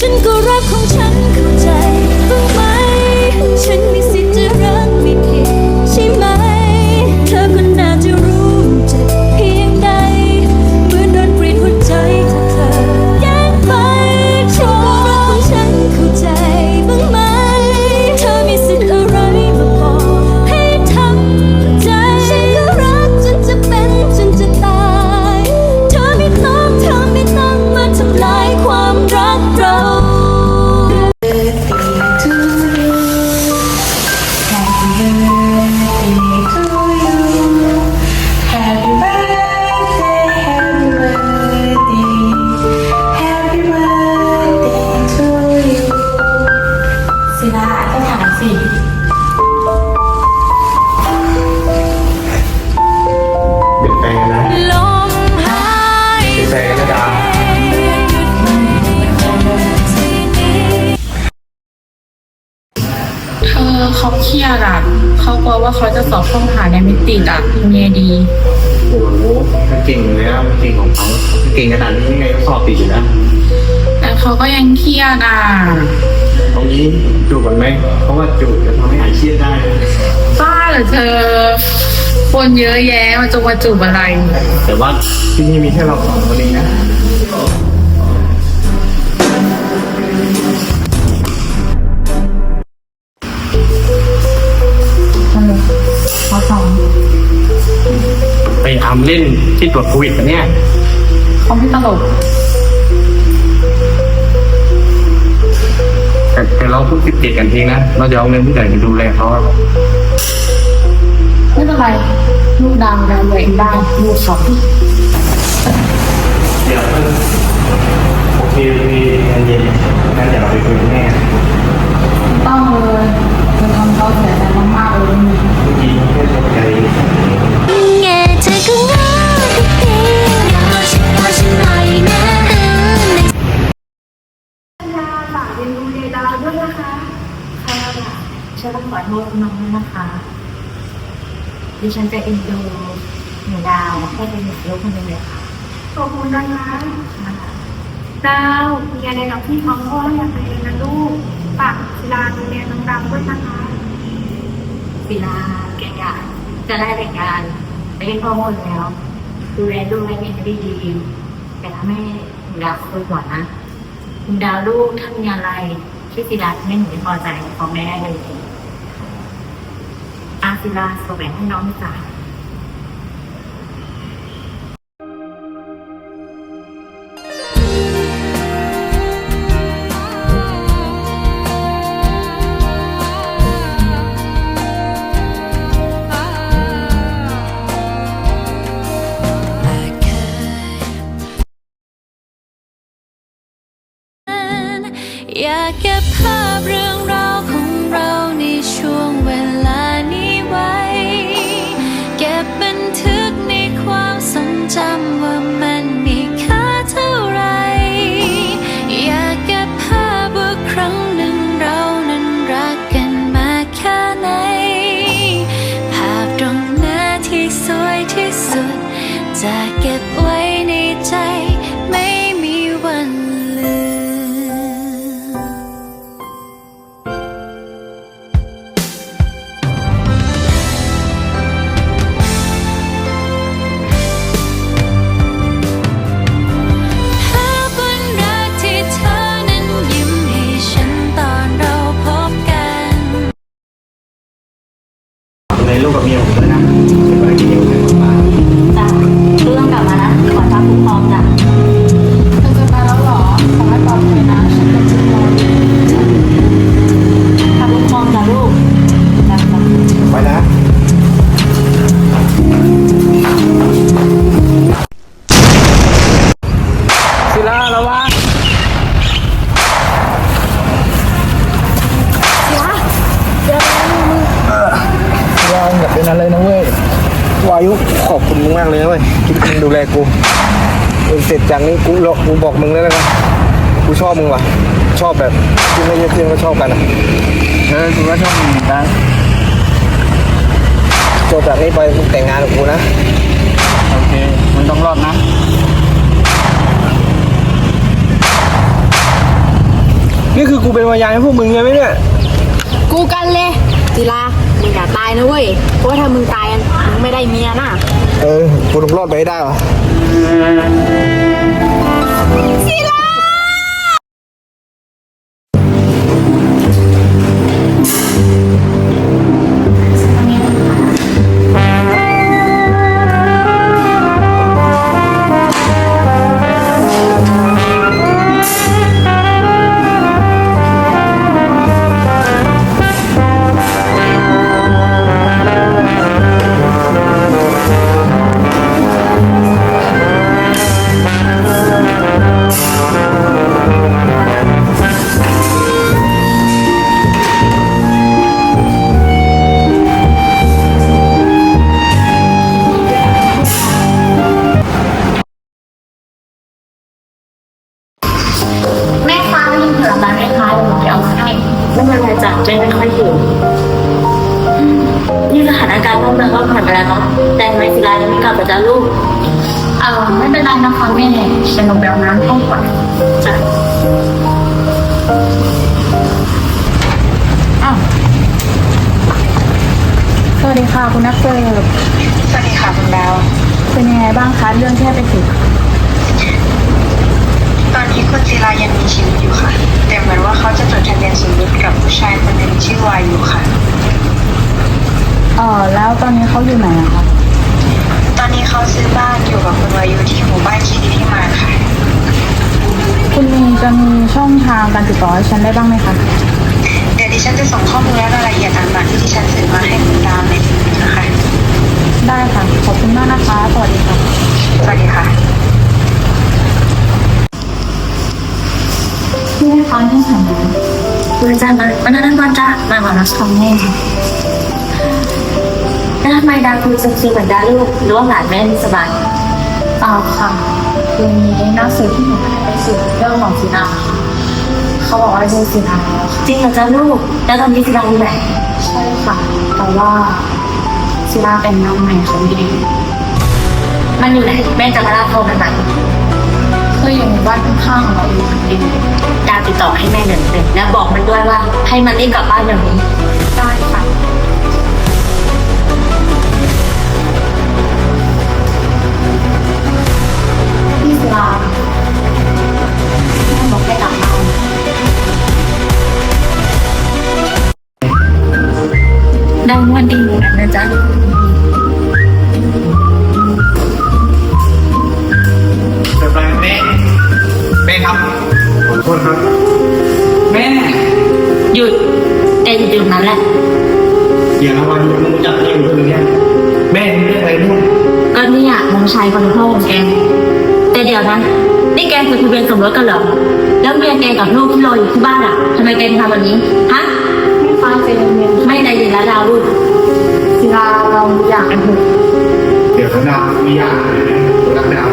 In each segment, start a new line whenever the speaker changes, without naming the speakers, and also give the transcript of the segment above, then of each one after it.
ฉันก็รัก เขากลัว
ว่าเขาจะสอบเข้ามหาในไม่ติดอะทำไงดี
โอ้โหมันเก่งเลยนะมันเก่งของเขาเก่งขนาดนี้ยังไงก็สอบติดอยู่แล้ว
แต่เขาก็ยังเครียดอะ
ตรงนี้จูบกันไหมเพราะว่าจูบจะทำให้หายเครียดได้นะ
บ้าเหรอเธอ คนเยอะแยะมาจะมาจูบอะไร
แต่ว่าที่นี่มีแค่เราสองคนเองนะ ที่ตรวจโควิดกันเนี่ย
เขาไม่ตลก
แต่แต่เราเพิ่งติดติดกันเองนะ เราจะเอาเงินที่ไหนไปดูแลเขาอะ
ไม่เป็นไรลูกดังดังเองได้ลูกเขา
เดี๋ยวโอเคโอเคเย็นๆงั้นเดี๋ยวเราไปคุยกับแม่
ต้องเลยจะทำเขาเสียใจมากๆเลย
เมื่อกี้แค่ตกใจ
โทษน้องด้วยนะคะ ดิฉันจะเอ็นดูหนูดาวให้เป็นหนูลูกคนหนึงเลยค่ะ
ขอบคุณนะคะดาวมีอะไรกับพี่ของพ่ออยากเรียนนะลูกฝากศิลาดูแลน้องดาวด้วยนะคะ
ศิลาแกอยากจะได้รายการไปเล่นพ่อคนแล้ว ดูแลลูกให้เป็นได้ดีแต่ถ้าไม่หนูดาวคุยก่อนนะหนูดาวลูกถ้ามีอะไรที่ศิลาไม่หนูไม่พอใจของแม่ได้เลยอา ศิลาแสวงให้น้องจ้ะ
อย ในลูกกับเมีย
ผมด้วยนะ ดู
แลกู
เออเสร็จจากนี้กูหลอกกูบอกมึงแล้วกันกูชอบมึงว่ะ ชอบแบบที่ไม่ใช่เพื่อนก็ชอบกันอะเออกูก็ชอบมึงเหมือนกันจบจากนี้ไปมึงแต่งงานกับกูนะ โอเคมึงต้องรอดนะ นี่คือกูเป็นวายานให้พวกมึงใช่ไหมเนี่ย
กูกันเลยศิลามึงอย่าตายนะเว้ยเพราะว่าถ้ามึงตายอะมึ งไม่ได้เมียน่ะ
เออ กูต้องรอดไปให้ได้วะ
แม่ค้า ยังเหลือร้านแม่ค้าอยู่เดี๋ยวเอามาให้ไม่เป็นไรจ้ะเจ๊ไม่ค่อยหิวนี่สถานการณ์บ้านเมืองก็ผ่านไปแล้วเนาะแต่ไมศิลายังไม่กลับมาจ้ะลูกเออไม่เป็นไรนะคะแม่เป็นลงแบวน้ำห้องก่อนจ้ะอ้าวสวัสดีค่ะคุณนักเสิร์ฟ
สวัสดีค่ะคุณดาว
เป็นยังไงบ้างคะเรื่องที่ให้ไปถึง
อนนี้คุณศิลายังมีชีวิตอยู่ค่ะ แต่เหมือนว่าเขาจะจดทะเบียนสมรสกับผู้ชายคนหนึ่งชื่อวายุค่ะ
เออแล้วตอนนี้เขาอยู่ไหนอะคะ
ตอนนี้เขาซื้อบ้านอยู่กับคุณวายุที่หมู่บ้านคีรีพิมานค่ะ
คุณมีจะมีช่องทางการติดต่อให้ฉันได้บ้างไหมคะ
เดี๋ยวดิฉันจะส่งข้อมูลและรายละเอียดต่างๆที่ดิฉันสืบมาให้คุณดาวในทีนี้นะคะ
ได้ค่ะ ขอบคุณมากนะคะ สวัสดีค่ะ
สวัสดีค่ะ
พี่ให้เขาที่ฉันนะคุณจ้ามาวันนั้นวันจ้ามาวันนั้นทำแน่แล้วทำไมดาคุยจะซีเหมือนดาลูกหรือว่าหลานแม่ไม่สบายเปล่าค่ะคืนนี้นักสืบที่หนูไปสืบเรื่องของสีนาเขาบอกว่าเจอสีนาแล้วค่ะจริงเหรอจ้าลูก แล้วตอนนี้สีนาอยู่ไหนใช่ค่ะ แต่ว่าสีนาเป็นน้องใหม่ของดีมันอยู่ไหนแม่จะมารับโทรมันไหนก็อยู่ในบ้านข้างๆของเราอยู่ดีดาว ติดต่อให้แม่หนึ่งหนึ่งและบอกมันด้วยว่า ให้มันรีบกลับบ้านเดี๋ยวนี้ได้ค่ะพี่ศิลาแม่บอกให้กลับบ้านได้วันดีเหมือนกันนะจ๊ะ
อ
ย่า
ละวันมึงจับเองคนนี้แม่มึงเรื่องอะไรนู่น
ก็เนี่ยน้องชายคนพ่อของแก แต่เดี๋ยวนะ นี่แกจดทะเบียนสมรสกันเหรอ แล้วเมียแกกับลูกที่รออยู่ที่บ้านอะทำไมแกถึงทำแบบนี้ ฮะ ไม่ฟังเจนไม่ได้ยินแล้วดาวลูกศิลาเราอยากกันเถอะ
เดี๋ยวเขาดาวมีอย่างรักดาว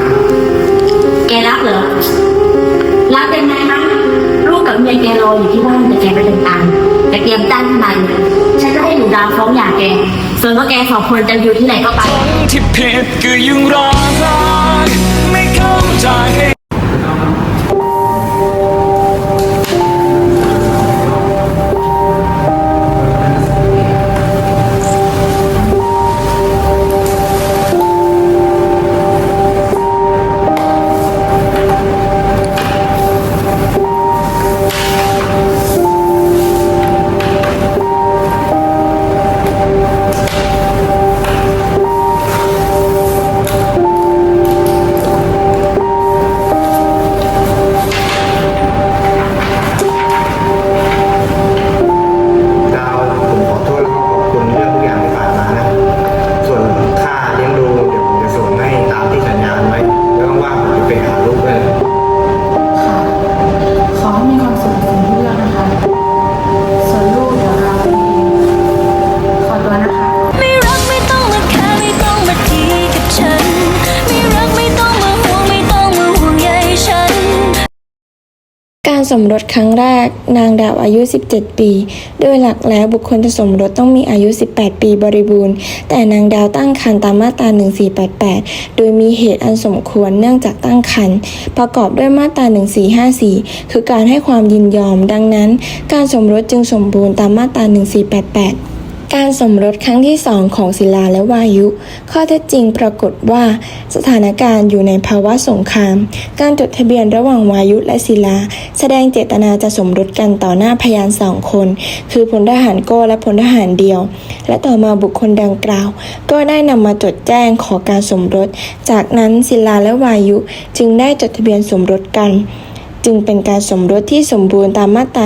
แกรักเหรอ รักยังไงนะลูกกับเมียแกรออยู่ที่บ้านแต่แกไปเดินตามแต่เตรียมจ้างทนายเลยฉันจะ ให้หนูดาวฟ้องหย่าแก ส่วนว่าแกสองคนจะอยู่ที่ไหนก็ไป
ที่ผิดก็ยังรอรักไม่เข้าใจ
มรสครั้งแรก นางดาวอายุ 17 ปี โดยหลักแล้วบุคคลจะสมรสต้องมีอายุ 18 ปีบริบูรณ์ แต่นางดาวตั้งครรภ์ตามมาตรา 1488 โดยมีเหตุอันสมควรเนื่องจากตั้งครรภ์ประกอบด้วยมาตรา 1454 คือการให้ความยินยอม ดังนั้น การสมรสจึงสมบูรณ์ตามมาตรา 1488 การสมรสครั้งที่สองของศิลาและวายุ ข้อเท็จจริงปรากฏว่าสถานการณ์อยู่ในภาวะสงคราม การจดทะเบียนระหว่างวายุและศิลา แสดงเจตนาจะสมรสกันต่อหน้าพยานสองคน คือพลทหารโก้และพลทหารเดียว และต่อมาบุคคลดังกล่าว ก็ได้นำมาจดแจ้งขอการสมรส จากนั้นศิลาและวายุจึงได้จดทะเบียนสมรสกันจึงเป็นการสมรสที่สมบูรณ์ตามมาตรา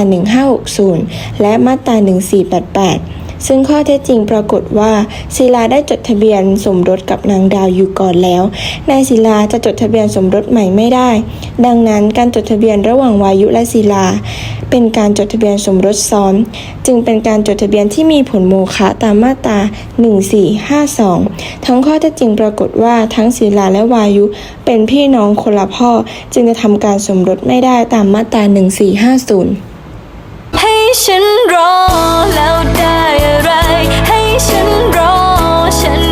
1560 และมาตรา 1488 ซึ่งข้อเท็จจริงปรากฏว่าศิลาได้จดทะเบียนสมรสกับนางดาวอยู่ก่อนแล้ว นายศิลาจะจดทะเบียนสมรสใหม่ไม่ได้ ดังนั้นการจดทะเบียนระหว่างวายุและศิลา เป็นการจดทะเบียนสมรสซ้อน จึงเป็นการจดทะเบียนที่มีผลโมฆะตามมาตรา 1452 ทั้งข้อเท็จจริงปรากฏว่าทั้งศิลาและวายุเป็นพี่น้องคนละพ่อ จึงจะทำการสมรสไม่ได้ตามมาตรา 1450้
ฉันรอแล้วได้อะไร ให้ฉันรอฉัน